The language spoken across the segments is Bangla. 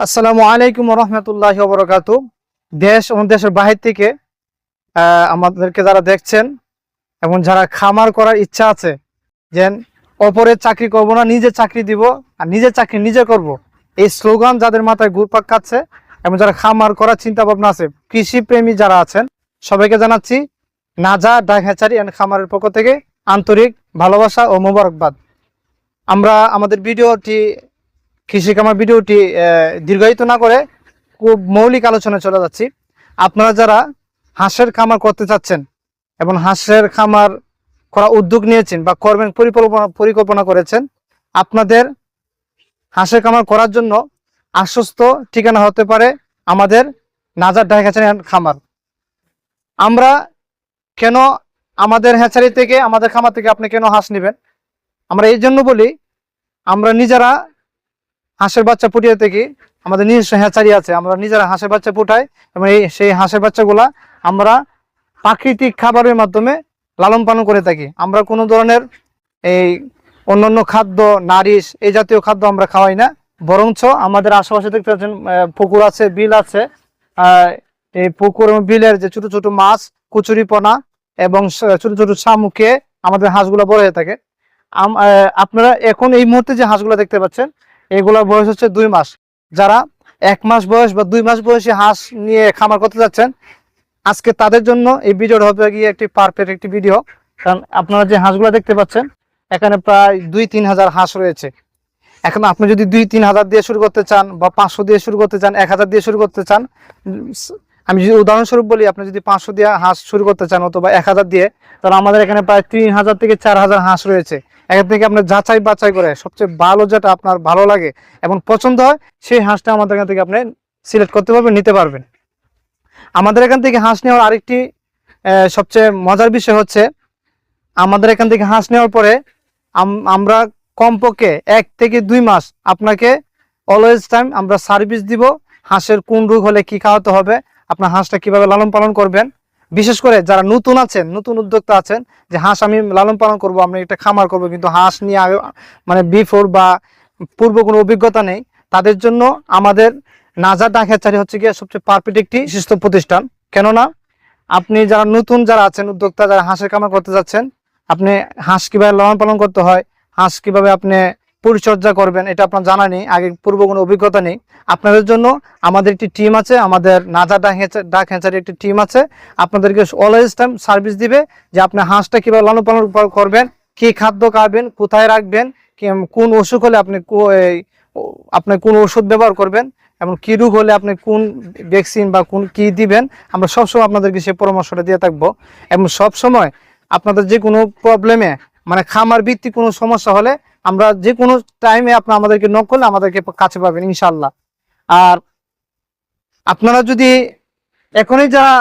আসসালামু আলাইকুম রহমতুল্লাহ বরকাত দেশ এবং দেশের বাহির থেকে আমাদেরকে যারা দেখছেন এবং যারা খামার করার ইচ্ছা আছে যে অপরের চাকরি করব না, নিজে চাকরি দিব, আর নিজে চাকরি নিজে করব, এই স্লোগান যাদের মাথায় ঘুরপাক খাচ্ছে এবং যারা খামার করার চিন্তা ভাবনা আছে কৃষি প্রেমী যারা আছেন, সবাইকে জানাচ্ছি, নাজা ডাক হ্যাচারি অ্যান্ড খামারের পক্ষ থেকে আন্তরিক ভালোবাসা ও মোবারকবাদ। আমরা আমাদের ভিডিওটি কৃষি খামার ভিডিওটি দীর্ঘায়িত না করে খুব মৌলিক আলোচনায় চলে যাচ্ছি। আপনারা যারা হাঁসের খামার করতে চাচ্ছেন এবং হাঁসের খামার করা উদ্যোগ নিয়েছেন বা করবেন, পরিকল্পনা পরিকল্পনা করেছেন, আপনাদের হাঁসের খামার করার জন্য আশ্বস্ত ঠিকানা হতে পারে আমাদের নাজার ডাক হ্যাচারি খামার। আমরা কেন আমাদের হ্যাচারি থেকে, আমাদের খামার থেকে আপনি কেন হাঁস নেবেন? আমরা এই জন্য বলি, আমরা নিজেরা হাঁসের বাচ্চা ফুটিয়ে থেকে আমাদের নিজস্ব হ্যাচারি আছে, আমরা নিজেরা হাঁসের বাচ্চা ফুটাই এবং এই সেই হাঁসের বাচ্চাগুলা আমরা প্রাকৃতিক খাবারের মাধ্যমে লালন পালন করে থাকি। আমরা কোনো ধরনের এই অন্যান্য খাদ্য, নারিশ, এই জাতীয় খাদ্য আমরা খাওয়াই না, বরঞ্চ আমাদের আশেপাশে দেখতে পাচ্ছেন পুকুর আছে, বিল আছে এই পুকুর এবং বিলের যে ছোট ছোট মাছ কচুরিপনা এবং ছোট ছোট শামুকে আমাদের হাঁসগুলো বড় হয়ে থাকে। আপনারা এখন এই মুহূর্তে যে হাঁসগুলো দেখতে পাচ্ছেন এগুলোর বয়স হচ্ছে দুই মাস। যারা এক মাস বয়স বা দুই মাস বয়সী হাঁস নিয়ে খামার করতে যাচ্ছেন, আজকে তাদের জন্য এই ভিডিওটা হবে গিয়ে একটি পারফেক্ট একটি ভিডিও কারণ আপনারা যে হাঁসগুলো দেখতে পাচ্ছেন, এখানে প্রায় দুই তিন হাজার হাঁস রয়েছে। এখন আপনি যদি দুই তিন হাজার দিয়ে শুরু করতে চান বা পাঁচশো দিয়ে শুরু করতে চান, এক হাজার দিয়ে শুরু করতে চান আমি যদি উদাহরণস্বরূপ বলি, আপনি যদি পাঁচশো দিয়ে হাঁস শুরু করতে চান অথবা এক হাজার দিয়ে, তাহলে আমাদের এখানে প্রায় তিন হাজার থেকে চার হাজার হাঁস রয়েছে। এখান থেকে আপনার যাচাই বাছাই করে সবচেয়ে ভালো যেটা আপনার ভালো লাগে এবং পছন্দ হয়, সেই হাঁসটা আমাদের এখান থেকে আপনি সিলেক্ট করতে পারবেন, নিতে পারবেন। আমাদের এখান থেকে হাঁস নেওয়ার আরেকটি সবচেয়ে মজার বিষয় হচ্ছে, আমাদের এখান থেকে হাঁস নেওয়ার পরে আম- আমরা কমপক্ষে এক থেকে দুই মাস আপনাকে অলওয়েজ টাইম আমরা সার্ভিস দিব, হাঁসের কোন রোগ হলে কি খাওয়াতে হবে আপনার হাঁসটা কীভাবে লালন পালন করবেন? বিশেষ করে যারা নতুন আছেন, নতুন উদ্যোক্তা আছেন, যে হাঁস আমি লালন পালন করব আমি একটা খামার করব, কিন্তু হাঁস নিয়ে আগে মানে বিফোর বা পূর্ব কোনো অভিজ্ঞতা নেই, তাদের জন্য আমাদের নাজা ডাকেচারি হচ্ছে গিয়ে সবচেয়ে পারফেক্ট একটি বিশিষ্ট প্রতিষ্ঠান। কেননা, আপনি যারা নতুন যারা আছেন, উদ্যোক্তা যারা হাঁসের খামার করতে যাচ্ছেন, আপনি হাঁস কীভাবে লালন পালন করতে হয়, হাঁস কীভাবে আপনি পরিচর্যা করবেন, এটা আপনার জানা নেই, আগে পূর্ব কোনো অভিজ্ঞতা নেই। আপনাদের জন্য আমাদের একটি টিম আছে, আমাদের নাজা ডাক হ্যাচারি একটি টিম আছে। আপনাদেরকে অলওয়েজ টাইম সার্ভিস দিবে যে আপনি হাঁসটা কীভাবে লালন পালন কর- করবেন, কি খাদ্য খাবেন, কোথায় রাখবেন কোন অসুখ হলে আপনি আপনি কোন ওষুধ ব্যবহার করবেন, এবং কী রোগ হলে আপনি কোন ভ্যাকসিন বা কোন কি দিবেন, আমরা সবসময় আপনাদেরকে সেই পরামর্শটা দিয়ে থাকব। এবং সব সময় আপনাদের যে কোনো প্রবলেমে মানে খামার ভিত্তিক কোনো সমস্যা হলে আমরা যে কোনো টাইমে আপনার আমাদেরকে নক করলে আমাদেরকে কাছে পাবেন ইনশাল্লাহ আর আপনারা যদি এখনই যারা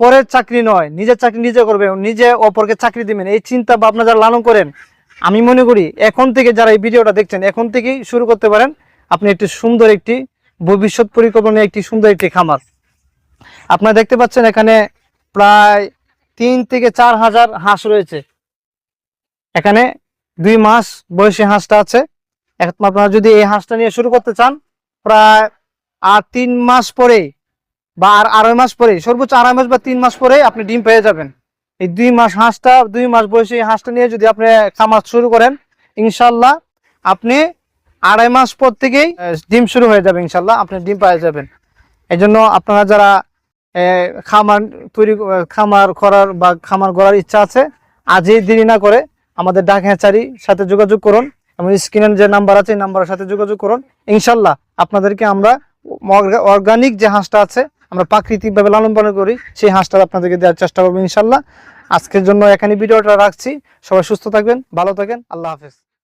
পরের চাকরি নয়, নিজের চাকরি নিজে করবে নিজে অপরকে চাকরি দিবেন, এই চিন্তা ভাবনা যারা লালন করেন, আমি মনে করি এখন থেকে যারা এই ভিডিওটা দেখছেন, এখন থেকেই শুরু করতে পারেন। আপনি একটি সুন্দর একটি ভবিষ্যৎ পরিকল্পনা একটি সুন্দর একটি খামার। আপনারা দেখতে পাচ্ছেন এখানে প্রায় তিন থেকে চার হাজার হাঁস রয়েছে। এখানে দুই মাস বয়সী হাঁসটা আছে। এখন আপনারা যদি এই হাঁসটা নিয়ে শুরু করতে চান, প্রায় আর তিন মাস পরে বা আর আড়াই মাস পরে, সর্বোচ্চ আড়াই মাস বা তিন মাস পরে আপনি ডিম পেয়ে যাবেন। এই দুই মাস হাঁসটা, দুই মাস বয়সী হাঁসটা নিয়ে যদি আপনি খামার শুরু করেন, ইনশাল্লাহ আপনি আড়াই মাস পর থেকেই ডিম শুরু হয়ে যাবে ইনশাল্লাহ, আপনি ডিম পেয়ে যাবেন। এই জন্য আপনারা যারা খামার তৈরি খামার করার বা খামার গড়ার ইচ্ছা আছে, আজই দেরি না করে আমাদের ডাক হ্যাচারির সাথে যোগাযোগ করুন। এবং স্ক্রিনের যে নাম্বার আছে, এই নাম্বারের সাথে যোগাযোগ করুন। ইনশাল্লাহ আপনাদেরকে আমরা অর্গানিক যে হাঁসটা আছে, আমরা প্রাকৃতিকভাবে লালন পালন করি, সেই হাঁসটা আপনাদেরকে দেওয়ার চেষ্টা করব ইনশাল্লাহ। আজকের জন্য এখানে ভিডিওটা রাখছি। সবাই সুস্থ থাকবেন, ভালো থাকেন, আল্লাহ হাফেজ।